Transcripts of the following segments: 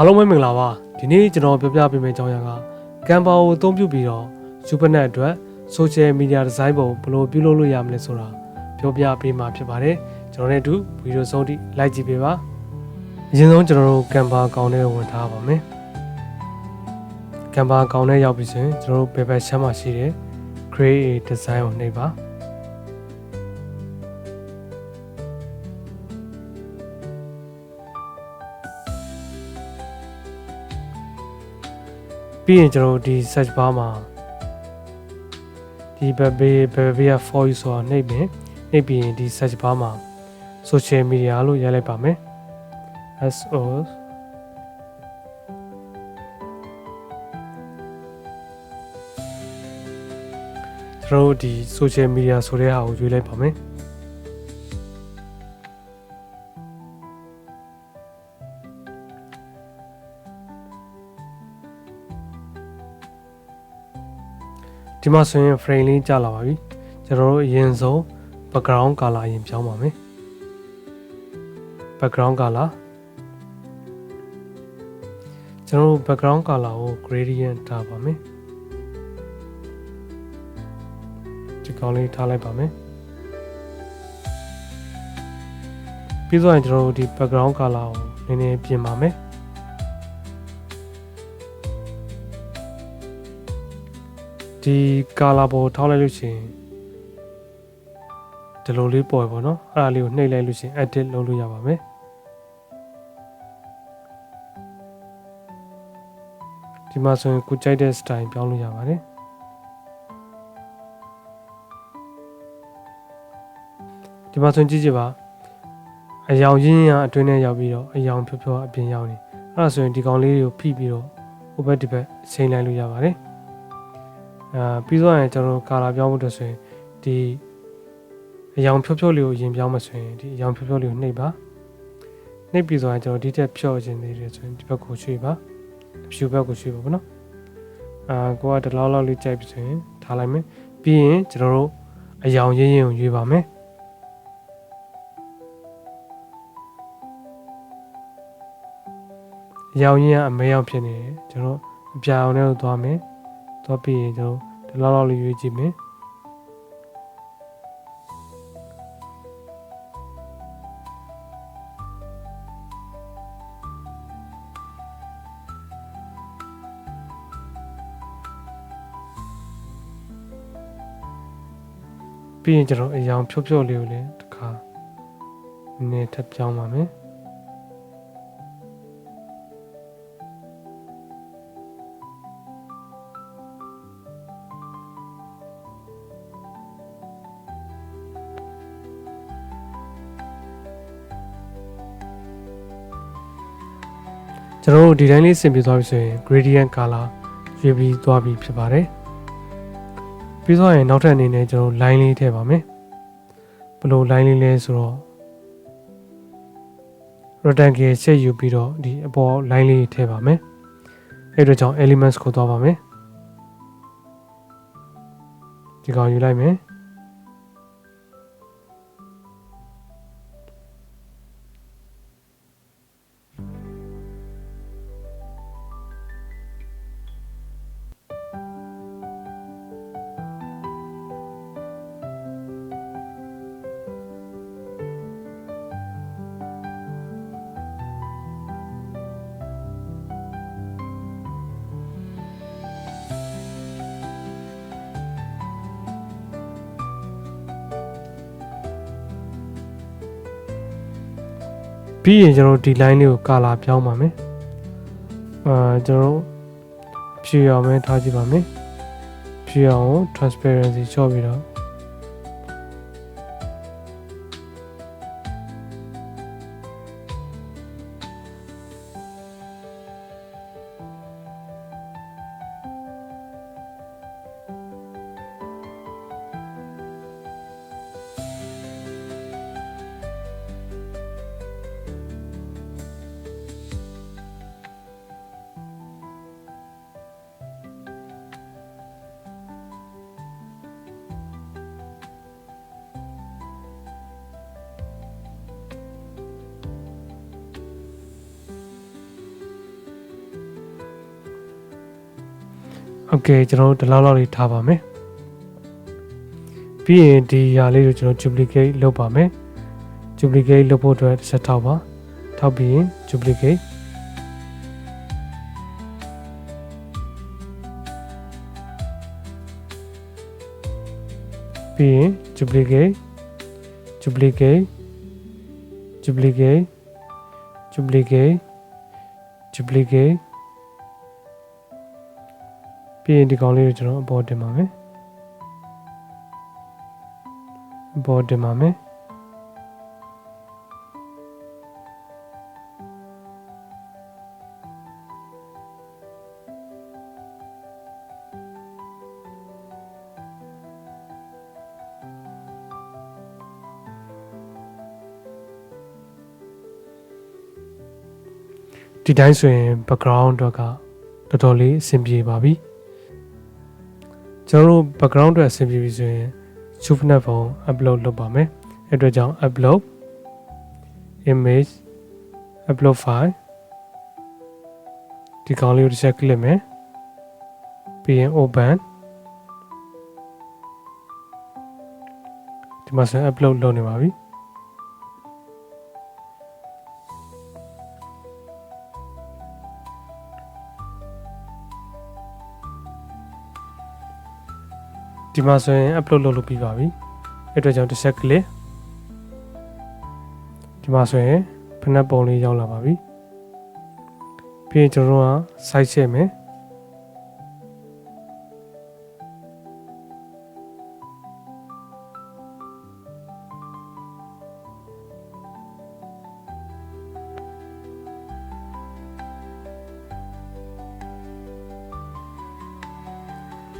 အားလုံးပဲမင်္ဂလာပါဒီနေ့ကျွန်တော်ပြောပြပေးမယ့်အကြောင်းအရာကကံပါကိုအသုံးပြုပြီးတော့ Supernet အတွက် Social Media Design ပုံဘယ်လိုပြုလုပ်လို့ရမလဲဆိုတာပြောပြပေးမှာဖြစ်ပါတယ်ကျွန်တော်နဲ့အတူဗီဒီယိုဆုံးထိလိုက်ကြည့်ပေးပါအရင်ဆုံးကျွန်တော်တို့ကံပါအကောင့်ထဲဝင်ထားပါမယ်ကံပါအကောင့်ထဲရောက်ပြီဆိုရင်ကျွန်တော်တို့ဘယ်ဘက်ချမ်းမှာရှိတဲ့ Create a Design ကိုနှိပ်ပါ ပြီးရင်ကျွန်တော်တို့ဒီ search bar မှာဒီဘက်ဘေးဘယ်ဘေးက for you ဆိုတာနှိပ်မယ်နှိပ်ပြီးရင်ဒီ search bar မှာ social media လို့ရိုက်လိုက်ပါမယ် SO ကျွန်တော်တို့ဒီ social media ဆိုတဲ့ဟာကိုရွေးလိုက်ပါမယ် ဒီမှာဆိုရင် frame လေးကြာလာပါပြီကျွန်တော်တို့အရင်ဆုံး background color အရင်ပြောင်းပါမယ် background color ကျွန်တော်တို့ background color ကို gradient ထားပါမယ်ဒီကောင်းလေးထားလိုက်ပါမယ်ပြီးတော့ရင်ကျွန်တော်တို့ဒီ background color ကိုနည်းနည်းပြင်ပါမယ် ဒီ color ပေါ်ထောက်လိုက်လို့ရှိရင်ဒီလိုလေးပေါ်ပေါ့နော်အဲ့ဒါလေးကိုနှိပ်လိုက်လို့ရှိရင် edit လုပ်လို့ရပါမယ်ဒီမှာဆိုရင်ကိုကြိုက်တဲ့ style ပြောင်းလို့ရပါတယ်ဒီမှာဆိုရင်ကြည့်ကြပါအယောင်ရင်းရအတွင်းထဲရောက်ပြီးတော့အယောင်ဖြောဖြောအပြင်ရောက်နေအဲ့ဒါဆိုရင်ဒီကောင်လေးတွေကိုဖိပြီးတော့ဟိုဘက်ဒီဘက်ချိန်လိုက်လို့ရပါတယ် အာပြီးတော့ရင်ကျွန်တော်တို့ကာလာပြောင်းဖို့အတွက်ဆိုရင်ဒီအယောင်ဖြောဖြောလေးကိုရင်ပြောင်းမှဆိုရင်ဒီအယောင်ဖြောဖြောလေးကိုနှိပ်ပါနှိပ်ပြီးတော့ရင်ကျွန်တော်ဒီတက်ဖြောခြင်းသေးတယ်ဆိုရင်ဒီဘက်ကိုရွှေ့ပါဖြူဘက်ကိုရွှေ့ပါဘောနော်အာကိုကတလောက်လောက်လေးကြိုက်ပြီဆိုရင်ထားလိုက်မယ်ပြီးရင်ကျွန်တော်တို့အယောင်ရင်းရင်းကိုရွေးပါမယ်အယောင်ရင်းကအမဲအောင်ဖြစ်နေတယ်ကျွန်တော်အပြာအောင်နဲ့သွားမယ် သွားပြီးရင်ကျွန်တော်ဒီလောက်လောက်လေးရွေးကြည့်မယ်ပြီးရင်ကျွန်တော်အယောင်ဖြော့ဖြော့လေးကိုလည်းတစ်ခါနည်းနည်းထပ်ပြောင်းပါမယ် ကျွန်တော်တို့ဒီတိုင်းလေးဆင်ပြေသွားပြီဆိုရင် gradient color ရွေးပြီးသွားပြီဖြစ်ပါတယ်ပြီးသွားရင်နောက်ထပ်အနေနဲ့ကျွန်တော် line လေးထည့်ပါမယ်ဘယ်လို line လေးလဲဆိုတော့ rectangle ဆက်ယူပြီးတော့ဒီအပေါ် line လေးထည့်ပါမယ်အဲ့အတွက်ကြောင့် elements ကိုသွားပါမယ်ဒီကောင်ယူလိုက်မယ် ပြီးရင်ကျွန်တော်တို့ဒီ line လေးကို color ပြောင်းပါမယ်အာကျွန်တော်တို့ဖြူအောင်ပဲထားကြည့်ပါမယ်ဖြူအောင်ကို transparency ချော့ပြီးတော့ โอเคကျွန်တော်တို့ဒီလောက်လောက်လေးထားပါမယ်ပြီးရင်ဒီຢာလေးကိုကျွန်တော် duplicate လုပ်ပါမယ် duplicate လုပ်ဖို့အတွက်တစ်ချက်ထောက်ပါထောက်ပြီးရင် duplicate ပြီးရင် duplicate duplicate duplicate duplicate duplicate ပြီးရင်ဒီကောင်လေးကိုကျွန်တော်အပေါ်တင်ပါမယ်အပေါ်တင်ပါမယ်ဒီတိုင်းဆိုရင် background အတွက်ကတော်တော်လေးအဆင်ပြေပါပြီ ကျွန်တော်တို့ background အတွက်အဆင်ပြေပြီဆိုရင် Supernet ဖုန်း upload လုပ်ပါမယ်အဲ့အတွက်ကြောင့် upload image upload file ဒီကောင်လေးကိုတစ်ချက် click မယ်ပြီးရင် open ဒီမှာဆိုရင် upload လုပ်နေပါပြီ ဒီမှာဆိုရင် upload လုပ်လို့ပြီးပါပြီအဲ့အတွက်ကြောင့်တစ်ချက် click ဒီမှာဆိုရင်ဖနက်ပုံလေးရောက်လာပါပြီပြီးရင်ကျွန်တော်တို့က site ချက်မယ်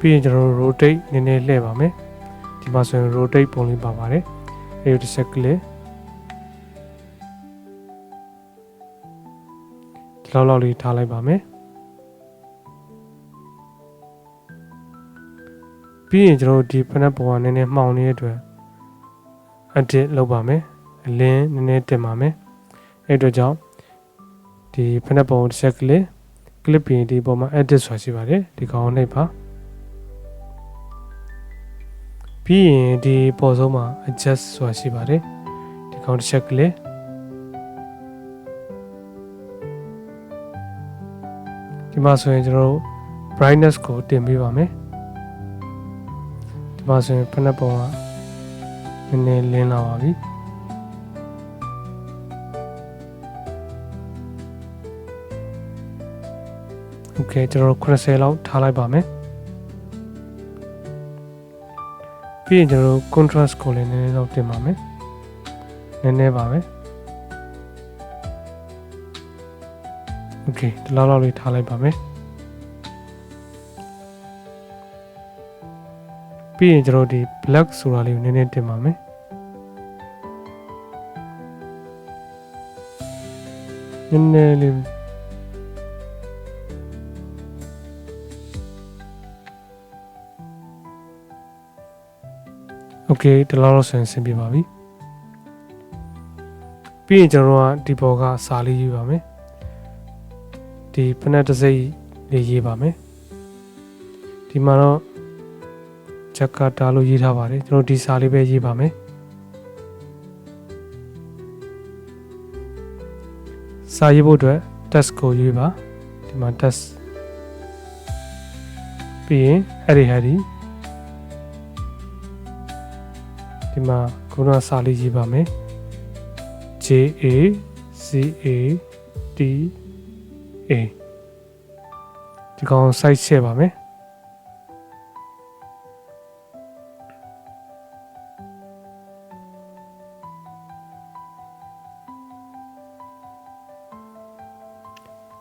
ပြီးရင်ကျွန်တော်တို့ rotate နည်းနည်းလှည့်ပါမယ်ဒီမှာဆိုရင် rotate ပုံလေးပါပါတယ်အဲ့ဒီတစ်ချက် click ဒီလောက်လောက်လေးထားလိုက်ပါမယ်ပြီးရင်ကျွန်တော်တို့ဒီဖနက်ပုံကနည်းနည်းမှောင်နေတဲ့အတွက် edit လုပ်ပါမယ်အလင်းနည်းနည်းတင်ပါမယ်အဲ့အတွက်ကြောင့်ဒီဖနက်ပုံတစ်ချက် click click ပြီးရင်ဒီပုံမှာ edit ဆိုတာရှိပါတယ်ဒီကောင်ကိုနှိပ်ပါ ပြီးရင်ဒီပေါ်ဆုံးမှာ adjust ဆိုတာရှိပါတယ်ဒီကောင်တစ်ချက် click ဒီမှာဆိုရင်ကျွန်တော်တို့ brightness ကိုတင်ပေးပါမယ်ဒီမှာဆိုရင်ဖနက်ပုံကနည်းနည်းလင်းလာပါပြီโอเคကျွန်တော်တို့90လောက်ထားလိုက်ပါမယ် ပြီးရင်ကျွန်တော်တို့ contrast ကိုလည်းနည်းနည်းတော့တင်ပါမယ်နည်းနည်းပါပဲ okay ဒီလောက်လောက်လေးထားလိုက်ပါမယ်ပြီးရင်ကျွန်တော်ဒီ black ဆိုတာလေးကိုနည်းနည်းတင်ပါမယ်နည်းနည်းလေး okay ဒီလောက်တော့ဆိုရင်ဆင်ပြပါပြီပြီးရင်ကျွန်တော်ကဒီပေါ်ကစာလေးရေးပါမယ်ဒီဖနက်တစ်စိတ်လေးရေးပါမယ်ဒီမှာတော့ဂျကာတာလို့ရေးထားပါတယ်ကျွန်တော်ဒီစာလေးပဲရေးပါမယ်စာရေးဖို့အတွက် test ကိုရေးပါဒီမှာ test ပြီးရင်အဲ့ဒီဟာဒီ ဒီမှာခုနစာလေးရေးပါမယ် J A C A T A ဒီကောင် site ချက်ပါမယ်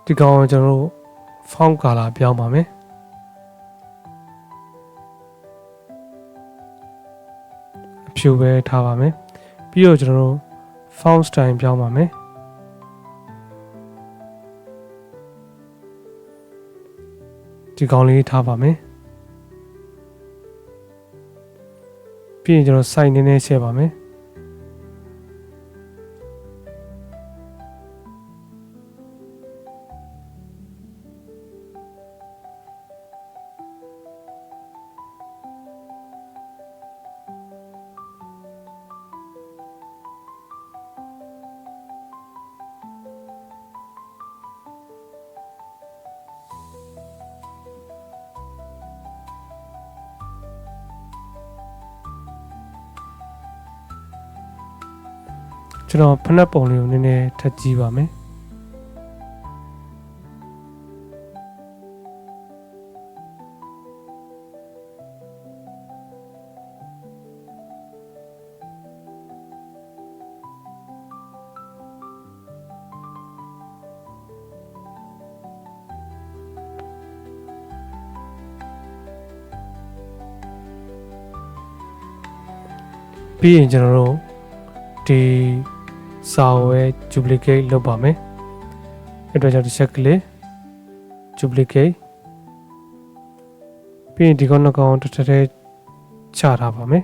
ဒီကောင်ကိုကျွန်တော်တို့ font color ပြောင်းပါမယ် ဖြူပဲထားပါမယ်ပြီးတော့ကျွန်တော်တို့ font style ပြောင်းပါမယ်ဒီကောင်လေးထားပါမယ်ပြီးရင်ကျွန်တော် site နည်းနည်းရှင်းပါမယ် ကျွန်တော်ဖနက်ပုံလေးကိုနည်းနည်းထပ်ကြည့်ပါမယ်ပြီးရင်ကျွန်တော်တို့ဒီ စာဝဲ duplicate လုပ်ပါမယ်အဲ့တော့ကျွန်တော်တစ်ချက်ကလေး duplicate ပြီးရင်ဒီကောင်နှစ်ကောင်တစ်ထပ်တည်းချထားပါမယ်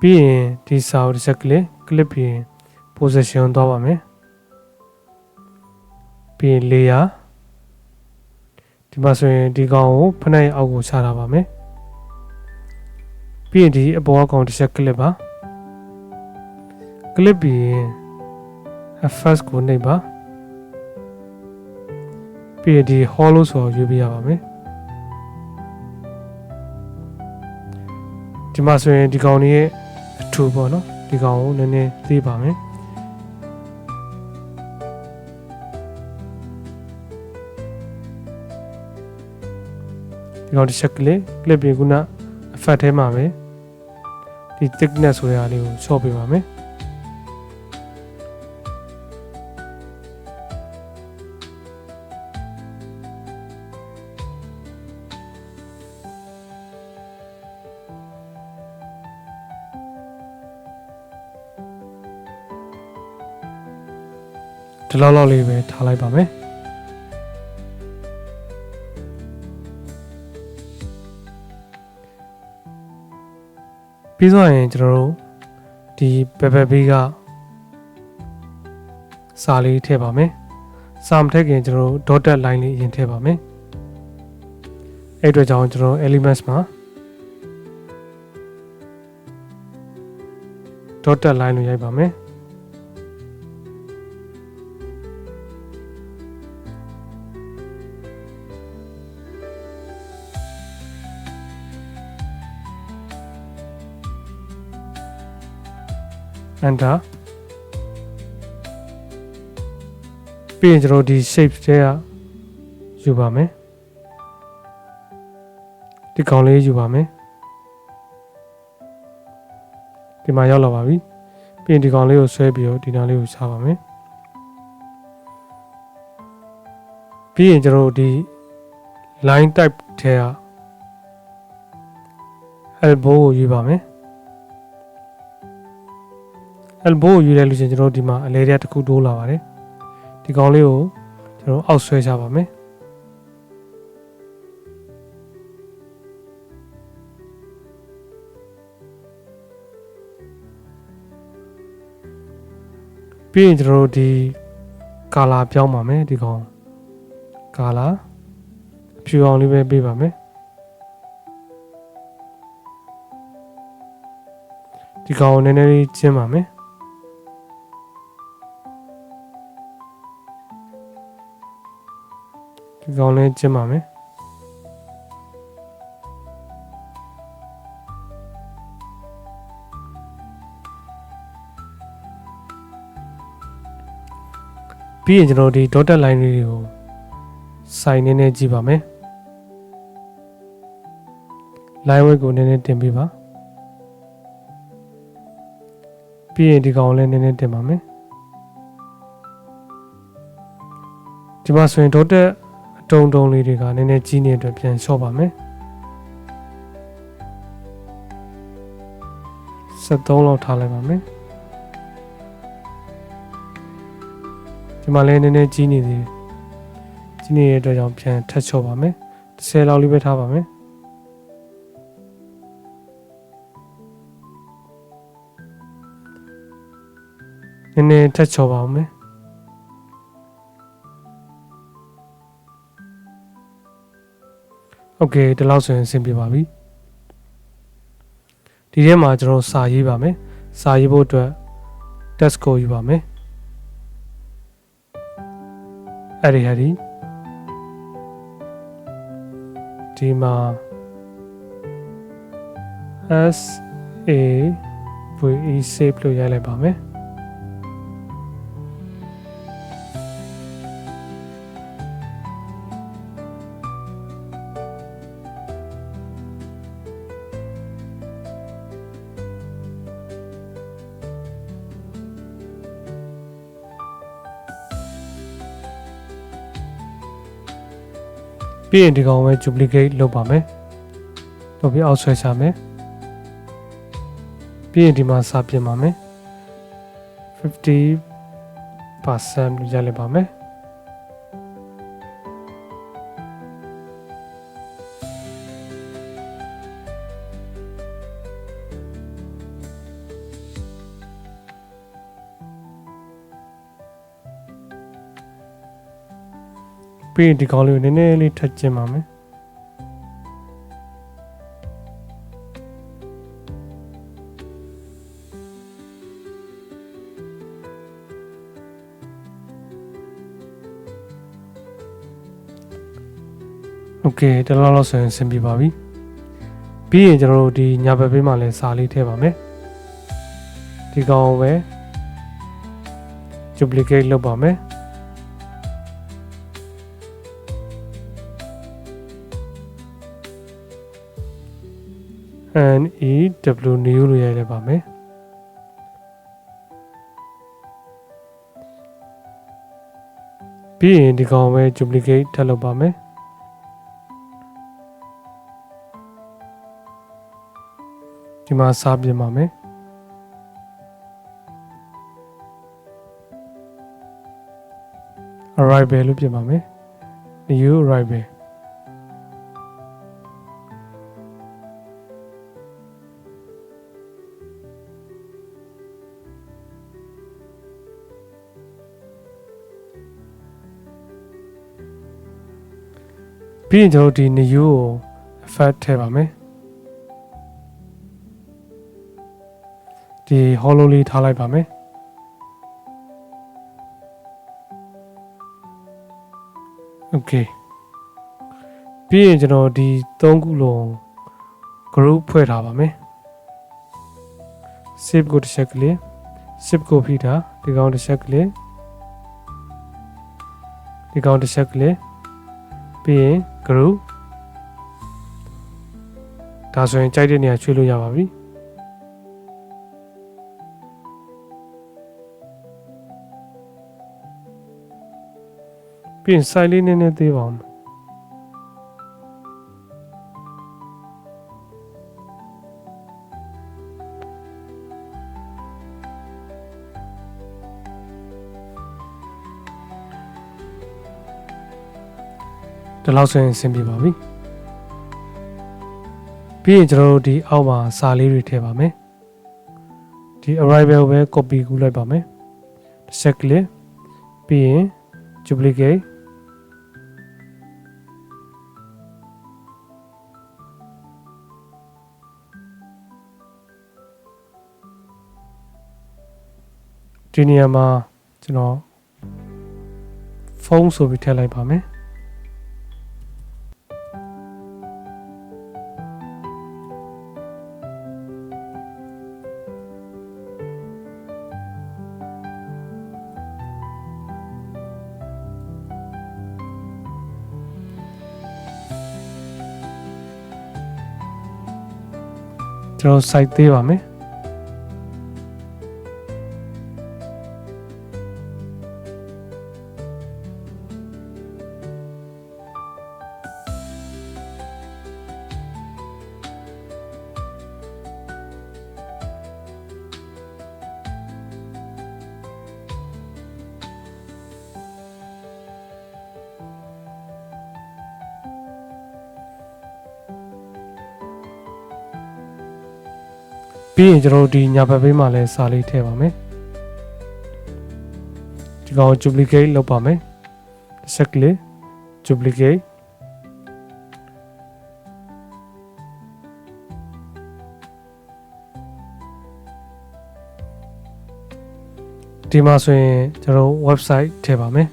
ပြီးရင်ဒီစာကိုတစ်ချက်ကလေး clip ပြီးရင် position သွားပါမယ်ပြီးရင် layer ဒီမှာဆိုရင်ဒီကောင်ကိုဖနှက်ရဲ့အောက်ကိုချထားပါမယ် ပြီးရင်ဒီအပေါ်အကောင်တစ်ချက်ကလစ်ပါကလစ်ပြီးရင် first ကိုနှိပ်ပါပြီးရင်ဒီ hollow ဆိုတော့ရွေးပြရပါမယ်ဒီမှာဆိုရင်ဒီကောင်လေးရဲ့အထူပေါ့နော်ဒီကောင်ကိုနည်းနည်းသိပါမယ်ဒီကောင်တစ်ချက်ကလေး clip ပြီးခုန effect ထဲမှာပဲ ဒီ thickness ဆိုတဲ့အလေးကိုချော့ပေးပါမယ်ဒီလောက်လောက်လေးပဲထားလိုက်ပါမယ် ပြီးသွားရင်ကျွန်တော်တို့ဒီဘယ်ဘက်ဘေးကစာလေးထည့်ပါမယ်စာမထည့်ခင်ကျွန်တော်တို့ dotted line လေးအရင်ထည့်ပါမယ်အဲ့အတွက်ကြောင့်ကျွန်တော် elements မှာ dotted line လို့ရိုက်ပါမယ် enter ပြီးရင်ကျွန်တော်ဒီ shape တွေကယူပါမယ်ဒီကောင်လေးယူပါမယ်ဒီမှာရောက်လာပါပြီပြီးရင်ဒီကောင်လေးကိုဆွဲပြီးတော့ဒီနားလေးကိုချပါမယ်ပြီးရင်ကျွန်တော်ဒီ line type ထဲက elbow ကိုယူပါမယ် elbow ကိုယူလိုက်လို့ရှိရင်ကျွန်တော်တို့ဒီမှာအလဲတွေကတစ်ခုတိုးလာပါတယ်ဒီကောင်လေးကိုကျွန်တော်အောက်ဆွဲချပါမယ်ပြီးရင်ကျွန်တော်တို့ဒီကာလာပြောင်းပါမယ်ဒီကောင်ကာလာဖြူအောင်လေးပဲပေးပါမယ်ဒီကောင်ကိုနည်းနည်းလေးကျင်းပါမယ် ဒီကောင်လေးကျင်းပါမယ်ပြီးရင်ကျွန်တော်ဒီ dotted line လေးတွေကိုစိုင်နေနေကြည့်ပါမယ် line weight ကိုနည်းနည်းတင်ပေးပါပြီးရင်ဒီကောင်လည်းနည်းနည်းတင်ပါမယ်ဒီမှာဆိုရင် dotted အ တုံတုံလေးတွေကနည်းနည်းကြီးနေတဲ့အတွက်ပြန်လျှော့ပါမယ်73လောက်ထားလိုက်ပါမယ်ဒီမှာလည်းနည်းနည်းကြီးနေသေးတယ်ကြီးနေတဲ့အတွက်ကြောင့်ပြန်ထပ်ချော့ပါမယ်10လောက်လေးပဲထားပါမယ်နည်းနည်းထပ်ချော်ပါအောင်မယ် โอเคဒီလောက်ဆိုရင်အဆင်ပြေပါပြီဒီထဲမှာကျွန်တော်စာရေးပါမယ်စာရေးဖို့အတွက် test ကိုယူပါမယ်အဲ့ဒီဟာဒီဒီမှာ s A VE save လို့ရိုက်လိုက်ပါမယ် ပြီးရင်ဒီကောင်ပဲ duplicate လုပ်ပါမယ်လုပ်ပြီးအောက်ဆွဲချမယ်ပြီးရင်ဒီမှာစာပြင်ပါမယ်50%လို့ရလိုက်ပါမယ် ပြီးရင်ဒီကောင်လေးကိုနည်းနည်းလေးထပ်ကျင်ပါမယ်โอเคတလားလောက်ဆိုရင်ဆင်ပြပါပြီပြီးရင်ကျွန်တော်တို့ဒီညာဘက်ဘေးမှာလည်းစာလေးထည့်ပါမယ်ဒီကောင်ကိုပဲ duplicate လုပ်ပါမယ် N E W new လို့ရိုက်လိုက်ပါမယ်ပြီးရင်ဒီကောင်ပဲ duplicate ထပ်လုပ်ပါမယ်ဒီမှာစာပြင်ပါမယ် arrival လို့ပြင်ပါမယ် new arrival ပြီးရင်ကျွန်တော်တို့ဒီ new ကို effect ထည့်ပါမယ်ဒီ hollow လေးထားလိုက်ပါမယ်โอเคပြီးရင်ကျွန်တော်ဒီ၃ခုလုံး group ဖွဲ့ထားပါမယ် save ကိုတစ်ချက်ကလေး save ကိုဖိထားဒီကောင်တစ်ချက်ကလေးဒီကောင်တစ်ချက်ကလေးပြီးရင် group ဒါဆိုရင်ကြိုက်တဲ့နေရာရွှေ့လို့ရပါပြီပြီးရင် site လေးနည်းနည်းသေးပါအော လောက်ဆိုရင်အဆင်ပြေပါပြီပြီးရင်ကျွန်တော်တို့ဒီအောက်မှာစာလေးတွေထည့်ပါမယ်ဒီ arrival ကိုပဲ copy ကူးလိုက်ပါမယ်တစ်ချက်ကလေးပြီးရင် duplicate ဒီနေရာမှာကျွန်တော်ဖုန်းဆိုပြီးထည့်လိုက်ပါမယ် ကျွန်တော် site သေးပါမယ် ပြီးရင်ကျွန်တော်တို့ဒီညာဘက်ဘေးမှာလည်းစာလေးထည့်ပါမယ်ဒီကောင် duplicate လုပ်ပါမယ်တစ်ချက်ကလေး duplicate ဒီမှာဆိုရင်ကျွန်တော် website ထည့်ပါမယ်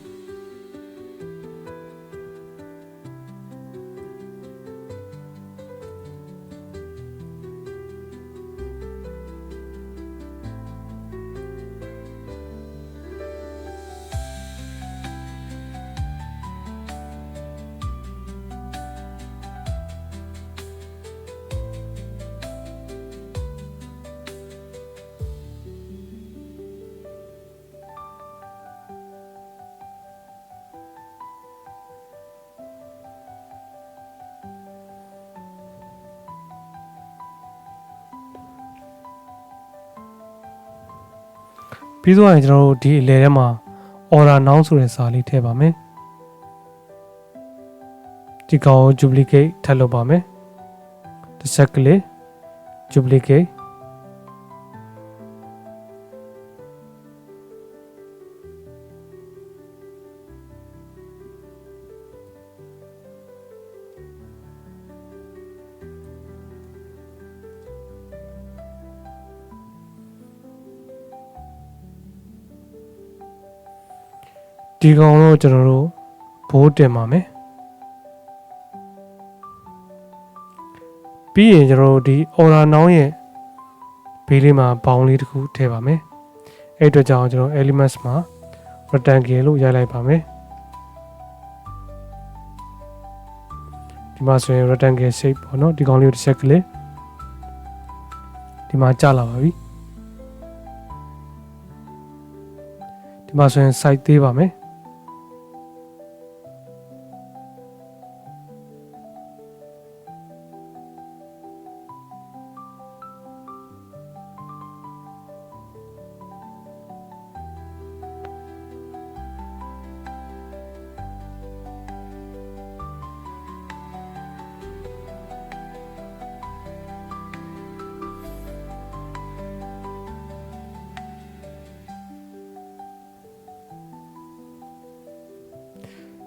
ပြီးတော့ရင်ကျွန်တော်တို့ဒီအလဲထဲမှာ order now ဆိုတဲ့စာလေးထည့်ပါမယ်ဒီကောင်ကို duplicate ထပ်လုပ်ပါမယ်တစ်ချက်ကလေး duplicate ဒီကောင်တော့ကျွန်တော်တို့ဘိုးတင်ပါမယ်ပြီးရင်ကျွန်တော်တို့ဒီ order now ရဲ့ဘေးလေးမှာဘောင်းလေးတစ်ခုထည့်ပါမယ်အဲ့အတွက်ကြောင့်ကျွန်တော် elements မှာ rectangle လို့ရိုက်လိုက်ပါမယ်ဒီမှာဆိုရင် rectangle shape ပေါ့နော်ဒီကောင်လေးကိုတစ်ချက်ကလေးဒီမှာကြာလာပါပြီဒီမှာဆိုရင် site သေးပါမယ်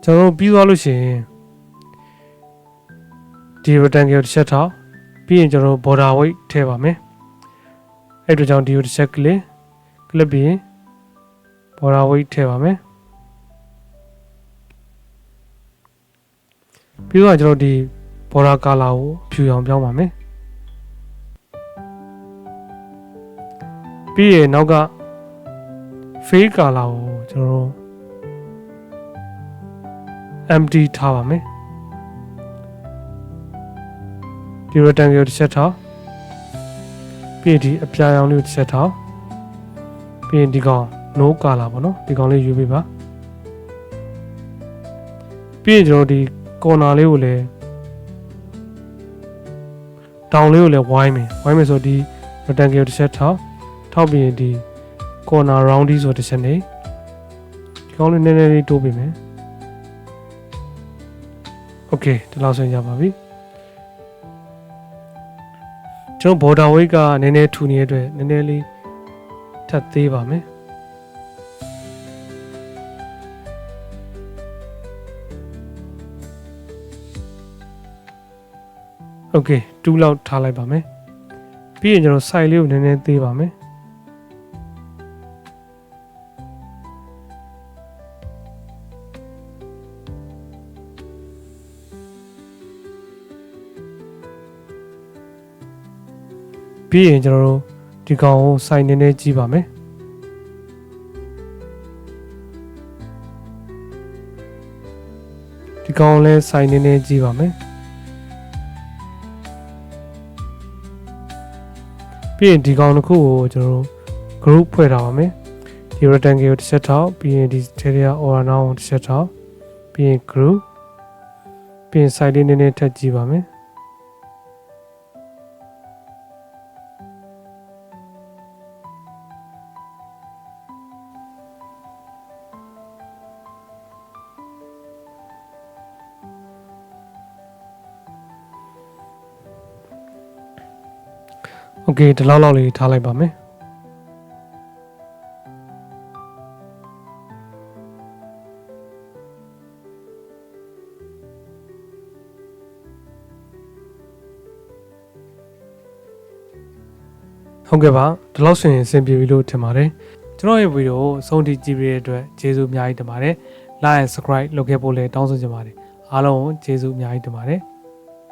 ကျွန်တော်တို့ပြီးသွားလို့ရှိရင်ဒီ rectangle တစ်ချက်ထောက်ပြီးရင်ကျွန်တော်တို့ border weight ထည့်ပါမယ်အဲ့အတွက်ကြောင့်ဒီကိုတစ်ချက်ကလစ် clip ပြီးရင် border weight ထည့်ပါမယ်ပြီးတော့ကျွန်တော်တို့ဒီ border color ကိုဖြူအောင်ပြောင်းပါမယ်ပြီးရင်နောက်က fade color ကိုကျွန်တော်တို့ empty ထားပါမယ်ဒီ rectangle တစ်ချက်ထားပြီးရင်ဒီအပြာရောင်လေးကိုတစ်ချက်ထားပြီးရင်ဒီကောင် no color ပေါ့နော်ဒီကောင်လေးယူပေးပါပြီးရင်ကျွန်တော်ဒီ corner လေးကိုလည်းတောင်လေးကိုလည်းဝိုင်းမယ်ဝိုင်းမယ်ဆိုဒီ rectangle တစ်ချက်ထားထောက်ပြီးရင်ဒီ corner roundy ဆိုတစ်ချက်နေဒီကောင်လေးနည်းနည်းလေးတိုးပေးမယ် โอเคဒီလောက်ဆိုရင်ရပါပြီကျွန်တော် border weight ကနည်းနည်းထူနေတဲ့အတွက်နည်းနည်းလေးထပ်သေးပါမယ်โอเค2လောက်ထားလိုက်ပါမယ်ပြီးရင်ကျွန်တော် site လေးကိုနည်းနည်းသေးပါမယ် ပြီးရင်ကျွန်တော်တို့ဒီကောင်ကို site နည်းနည်းကြီးပါမယ်ဒီကောင်လည်း site နည်းနည်းကြီးပါမယ်ပြီးရင်ဒီကောင်တစ်ခုကိုကျွန်တော်တို့ group ဖွဲ့ထားပါမယ်ဒီ rectangle ကိုတစ်ချက်ထောက်ပြီးရင်ဒီ area order now ကိုတစ်ချက်ထောက်ပြီးရင် group ပြီးရင် site လေးနည်းနည်းထပ်ကြီးပါမယ် ကဲဒီလောက်လောက်လေးထားလိုက်ပါမယ်ဟုတ်ကဲ့ပါဒီလောက်ဆိုရင်အဆင်ပြေပြီလို့ထင်ပါတယ်ကျွန်တော်ရဲ့ဗီဒီယိုကိုအဆုံးထိကြည့်ပြီးတဲ့အတွက်ကျေးဇူးအများကြီးတင်ပါတယ် like and subscribe လုပ်ခဲ့ဖို့လည်းတောင်းဆိုချင်ပါတယ်အားလုံးကိုကျေးဇူးအများကြီးတင်ပါတယ်